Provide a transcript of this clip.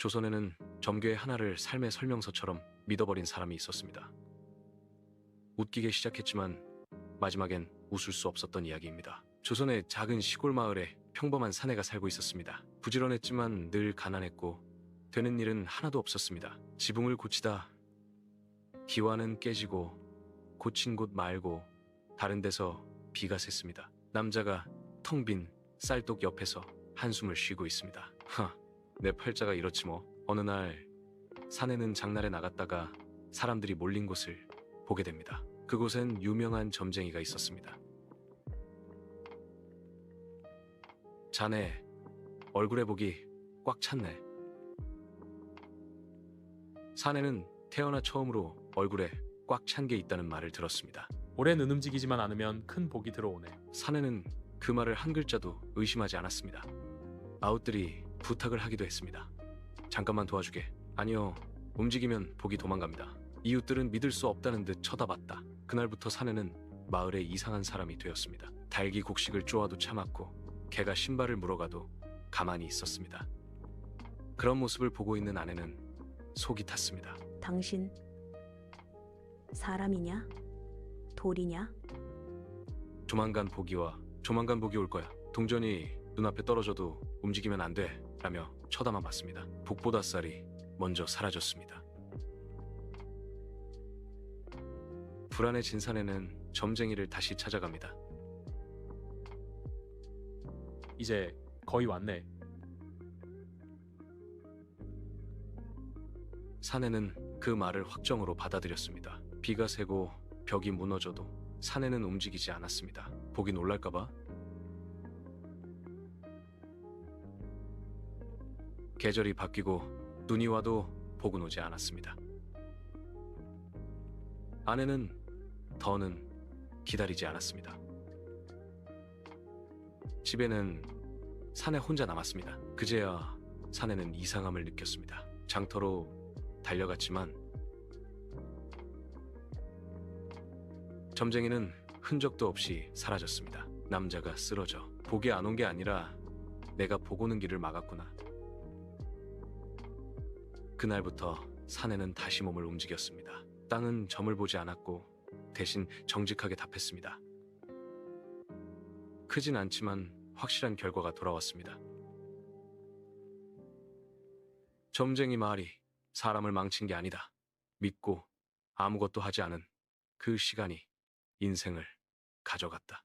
조선에는 점괘 하나를 삶의 설명서처럼 믿어버린 사람이 있었습니다. 웃기게 시작했지만 마지막엔 웃을 수 없었던 이야기입니다. 조선의 작은 시골 마을에 평범한 사내가 살고 있었습니다. 부지런했지만 늘 가난했고 되는 일은 하나도 없었습니다. 지붕을 고치다 기와는 깨지고 고친 곳 말고 다른 데서 비가 샜습니다. 남자가 텅 빈 쌀독 옆에서 한숨을 쉬고 있습니다. 하, 내 팔자가 이렇지 뭐. 어느 날 사내는 장날에 나갔다가 사람들이 몰린 곳을 보게 됩니다. 그곳엔 유명한 점쟁이가 있었습니다. 자네 얼굴에 복이 꽉 찼네. 사내는 태어나 처음으로 얼굴에 꽉 찬 게 있다는 말을 들었습니다. 오랜 움직이지만 않으면 큰 복이 들어오네. 사내는 그 말을 한 글자도 의심하지 않았습니다. 아웃들이 부탁을 하기도 했습니다. 잠깐만 도와주게. 아니요. 움직이면 복이 도망갑니다. 이웃들은 믿을 수 없다는 듯 쳐다봤다. 그날부터 사내는 마을의 이상한 사람이 되었습니다. 달기 곡식을 쪼아도 참았고 개가 신발을 물어가도 가만히 있었습니다. 그런 모습을 보고 있는 아내는 속이 탔습니다. 당신 사람이냐? 돌이냐? 조만간 복이와 조만간 복이 올 거야. 동전이 눈앞에 떨어져도 움직이면 안 돼. 라며 쳐다만 봤습니다. 복보다 쌀이 먼저 사라졌습니다. 불안해진 사내는 점쟁이를 다시 찾아갑니다. 이제 거의 왔네. 사내는 그 말을 확정으로 받아들였습니다. 비가 새고 벽이 무너져도 사내는 움직이지 않았습니다. 복이 놀랄까봐? 계절이 바뀌고 눈이 와도 복은 오지 않았습니다. 아내는 더는 기다리지 않았습니다. 집에는 사내 혼자 남았습니다. 그제야 사내는 이상함을 느꼈습니다. 장터로 달려갔지만 점쟁이는 흔적도 없이 사라졌습니다. 남자가 쓰러져 복이 안 온 게 아니라 내가 보고 오는 길을 막았구나. 그날부터 사내는 다시 몸을 움직였습니다. 땅은 점을 보지 않았고 대신 정직하게 답했습니다. 크진 않지만 확실한 결과가 돌아왔습니다. 점쟁이 말이 사람을 망친 게 아니다. 믿고 아무것도 하지 않은 그 시간이 인생을 가져갔다.